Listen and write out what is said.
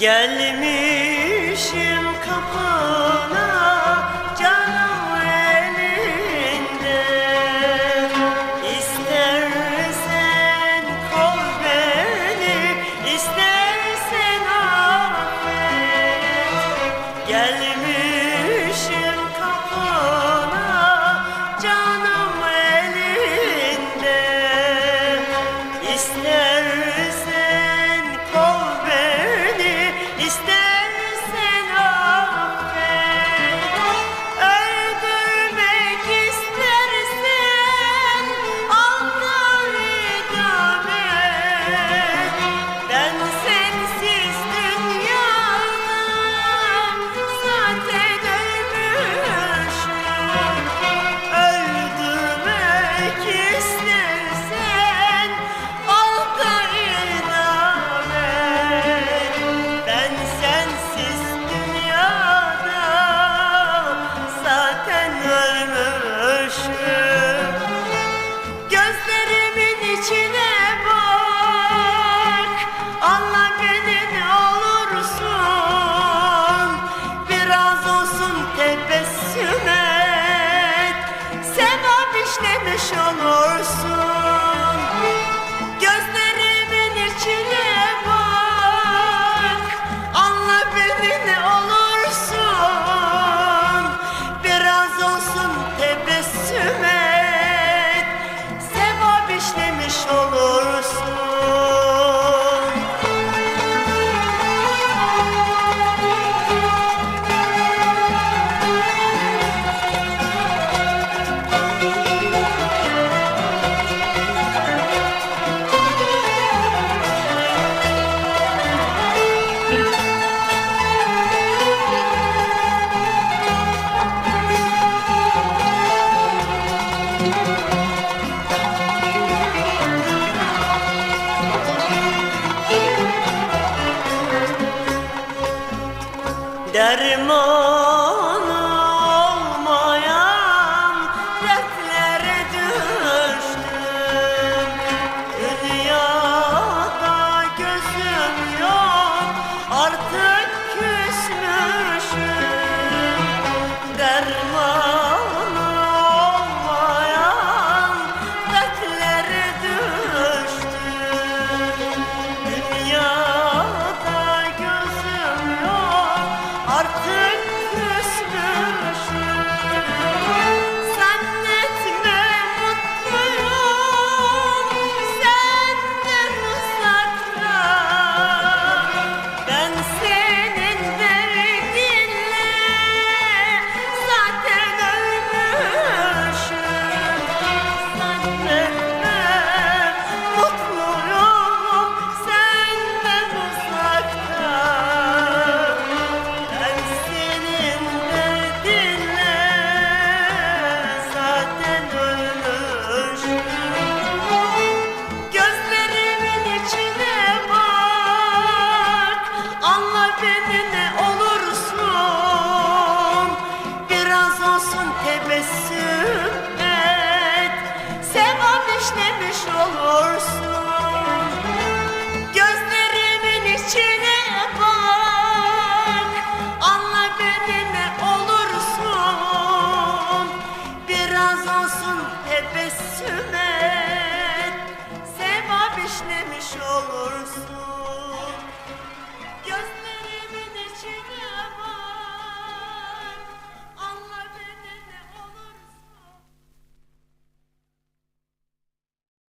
Gelmişim kapına canım elinde. İstersen kov beni istersen affet. Gelmişim yaşanırsın derman Yaz olsun tebessüm et. Sevap işlemiş olursun.